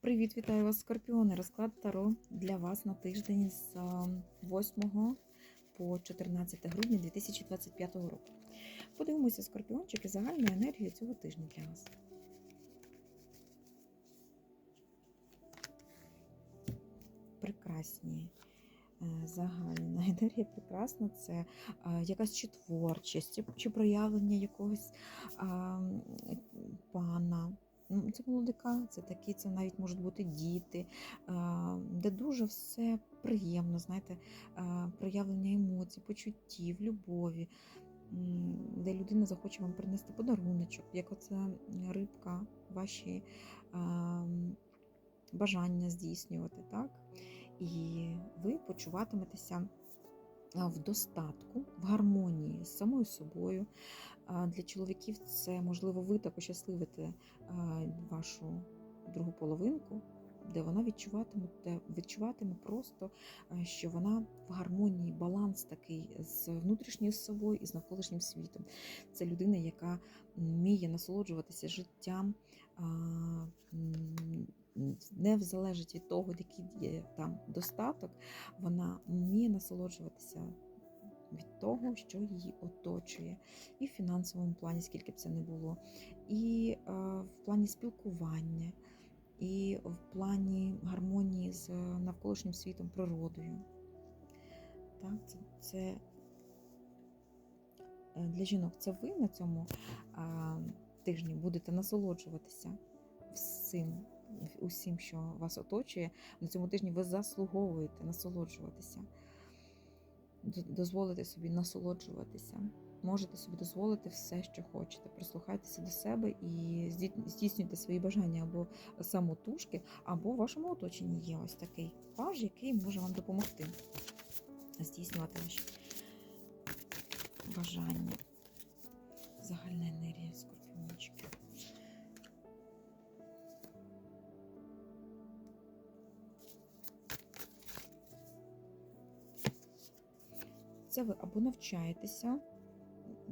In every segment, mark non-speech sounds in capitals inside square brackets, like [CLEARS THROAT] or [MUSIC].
Привіт, вітаю вас, Скорпіони. Розклад Таро для вас на тиждень з е, 8 по 14 грудня 2025 року. Подивимося, скорпіончики, загальну енергію цього тижня для вас. Прекрасні. е, Загальна енергія прекрасна, це якась чи творчість, чи- проявлення якогось пана, Це молодика, це такі, це навіть можуть бути діти, де дуже все приємно, знаєте, проявлення емоцій, почуттів, любові, де людина захоче вам принести подаруночок, як оце рибка, ваші бажання здійснювати, так? І ви почуватиметеся в достатку, в гармонії з самою собою. Для чоловіків це можливо ви так ощасливите вашу другу половинку, де вона відчуватиме, де відчуватиме просто, що вона в гармонії, баланс такий з внутрішньою собою і з навколишнім світом. Це людина, яка вміє насолоджуватися життям. Не залежить від того, який є там достаток, вона вміє насолоджуватися від того, що її оточує, і в фінансовому плані, скільки б це не було, і е, в плані спілкування, і в плані гармонії з навколишнім світом, природою. Так, це, це е, для жінок це ви на цьому а, тижні будете насолоджуватися всім, усім, що вас оточує. На цьому тижні ви заслуговуєте насолоджуватися дозволити собі насолоджуватися. Можете собі дозволити все, що хочете. Прислухайтеся до себе і здійснюйте свої бажання або самотужки, або в вашому оточенні є ось такий паж, який може вам допомогти здійснювати ваші бажання. Загальна енергія скорпіончики. Це ви або навчаєтеся,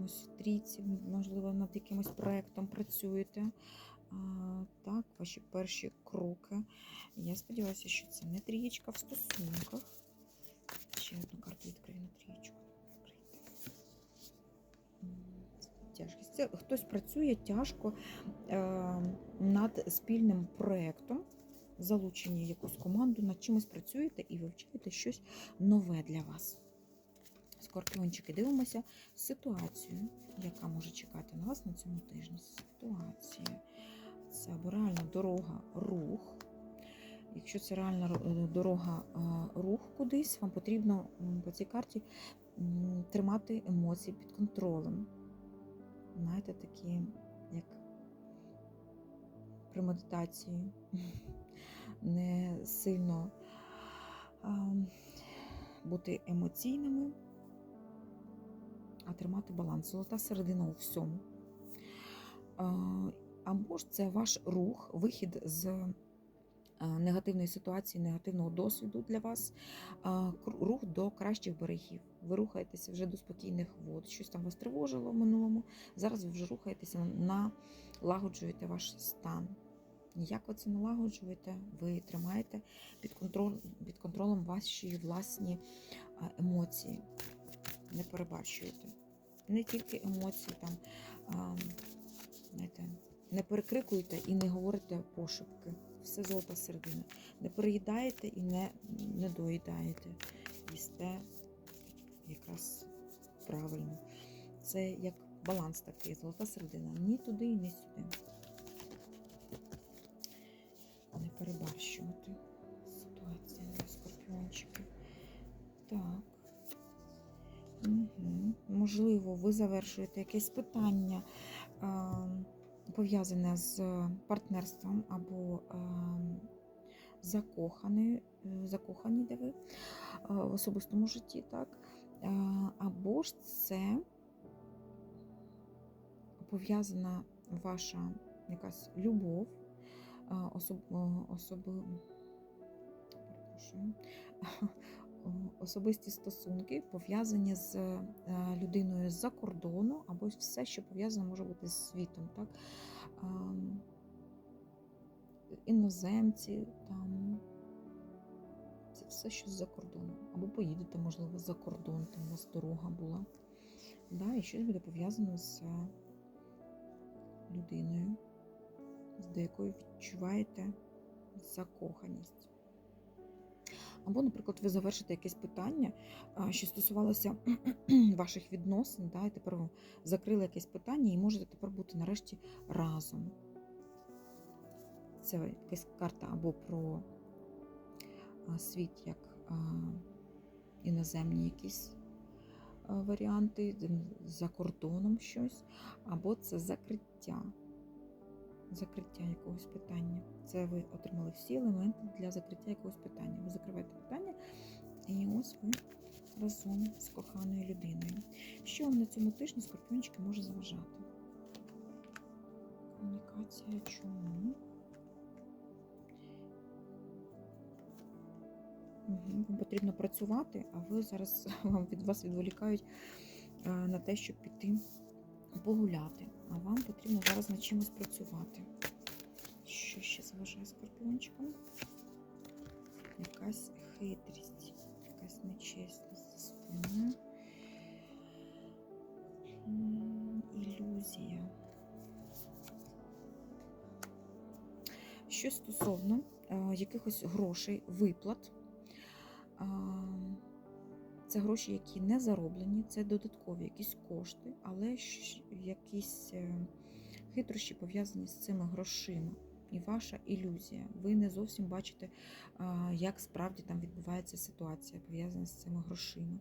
ось трійці, можливо, над якимось проєктом працюєте. Так, ваші перші кроки. Я сподіваюся, що це не трієчка в стосунках. Ще одну карту відкрию на трієчку. Тяжкість. Це хтось працює тяжко е, над спільним проєктом, залучені якусь команду, над чимось працюєте і вивчаєте щось нове для вас. Скорпіончики, дивимося ситуацію, яка може чекати на вас на цьому тижні. Ситуація. Це або реальна дорога, рух. Якщо це реальна дорога, рух кудись, вам потрібно по цій карті тримати емоції під контролем. Знаєте, такі, як при медитації, [LAUGHS] не сильно бути емоційними а тримати баланс. Золота середина у всьому. Або ж це ваш рух, вихід з негативної ситуації, негативного досвіду для вас, рух до кращих берегів. Ви рухаєтеся вже до спокійних вод. Щось там вас тривожило в минулому. Зараз ви вже рухаєтеся, налагоджуєте ваш стан. Як ви це налагоджуєте, ви тримаєте під, контроль, під контролем ваші власні емоції не перебачуєте. Не тільки емоції, там, знаєте, не перекрикуєте і не говорите пошепки. Все золота середина. Не переїдаєте і не, не доїдаєте. Їсте якраз правильно. Це як баланс такий, золота середина. Ні туди і ні сюди. Не перебарщувати. Ситуація скорпіончиків. Так. Можливо, ви завершуєте якесь питання, пов'язане з партнерством або закохані, закохані де ви в особистому житті, так? Або ж це пов'язана ваша якась любов, особ, перепрошую, особисті стосунки пов'язані з е, людиною з-за кордону, або все, що пов'язано може бути з світом. Так? іноземці, там це все щось за кордоном. Або поїдете, можливо, за кордон, там у вас дорога була. Да, і щось буде пов'язано з людиною, з якою відчуваєте закоханість. Або, наприклад, ви завершите якесь питання, що стосувалося [CLEARS THROAT] ваших відносин, да, і тепер ви закрили якесь питання і можете тепер бути нарешті разом. Це якась карта або про світ як іноземні якісь варіанти, за кордоном щось, або це закриття. Закриття якогось питання. Це ви отримали всі елементи для закриття якогось питання. Ви закриваєте питання, і ось ви разом з коханою людиною. Що вам на цьому тижні скорпіончики може заважати? Комунікація чому? Вам потрібно працювати, а ви зараз [LAUGHS] вам від вас відволікають е, на те, щоб піти погуляти. А вам потрібно зараз над чимось працювати. Що ще заважає скорпіончикам? Якась хитрість, якась нечесність за спиною. Ілюзія. Що стосовно е, якихось грошей, виплат, а, це гроші, які не зароблені, це додаткові якісь кошти, але якісь е, хитрощі пов'язані з цими грошима. І ваша ілюзія. Ви не зовсім бачите, як справді там відбувається ситуація, пов'язана з цими грошима.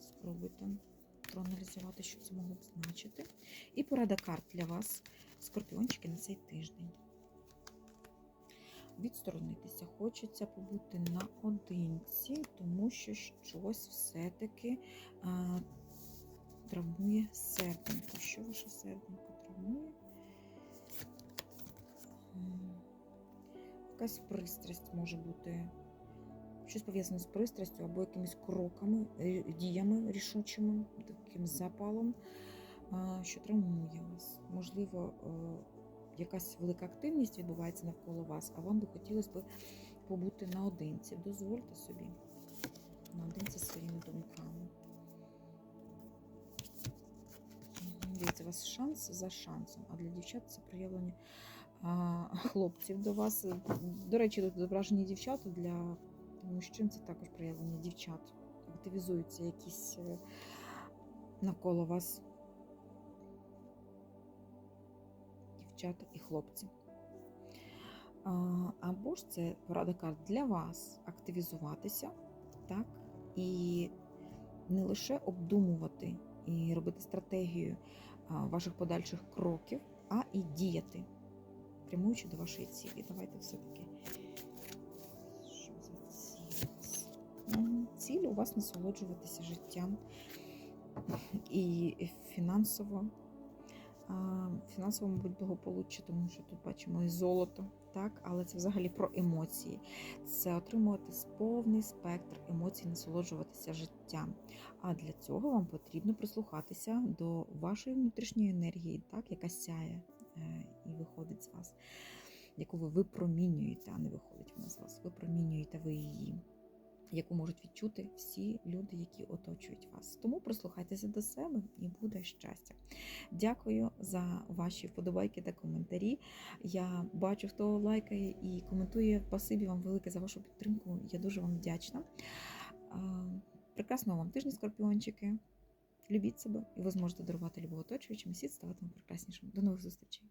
Спробуйте проаналізувати, що це могло б значити. І порада карт для вас, скорпіончики, на цей тиждень. Відсторонитися хочеться побути наодинці, тому що щось все-таки травмує серденько. Що ваше серденько травмує? Якась пристрасть може бути. Щось пов'язане з пристрастю або якимись кроками, діями рішучими, таким запалом, що травмує вас. Можливо, е, якась велика активність відбувається навколо вас, а вам би хотілося б побути наодинці. Дозвольте собі наодинці своїми думками. Дивіться, у вас шанс за шансом, а для дівчат це проявлення а, хлопців до вас. До речі, тут зображені дівчата для мужчин це також проявлення дівчат. Активізуються якісь е, навколо вас дівчата і хлопці. Або ж це порада карт для вас активізуватися, так, і не лише обдумувати і робити стратегію ваших подальших кроків, а і діяти, прямуючи до вашої цілі. Давайте все-таки. Що за ціль? у вас? Мгм. Ціль у вас насолоджуватися життям і фінансово а, фінансово, мабуть, тому що тут бачимо і золото, так, але це взагалі про емоції. Це отримувати повний спектр емоцій, насолоджуватися життям. А для цього вам потрібно прислухатися до вашої внутрішньої енергії, так, яка сяє е, і виходить з вас, яку ви випромінюєте, а не виходить вона з вас. Випромінюєте ви її яку можуть відчути всі люди, які оточують вас. Тому прислухайтеся до себе і буде щастя. Дякую за ваші вподобайки та коментарі. Я бачу, хто лайкає і коментує. Спасибі вам велике за вашу підтримку. Я дуже вам вдячна. Прекрасного вам тижня, скорпіончики. Любіть себе, і ви зможете дарувати любов оточуючим, і світ ставатиме прекраснішим. До нових зустрічей!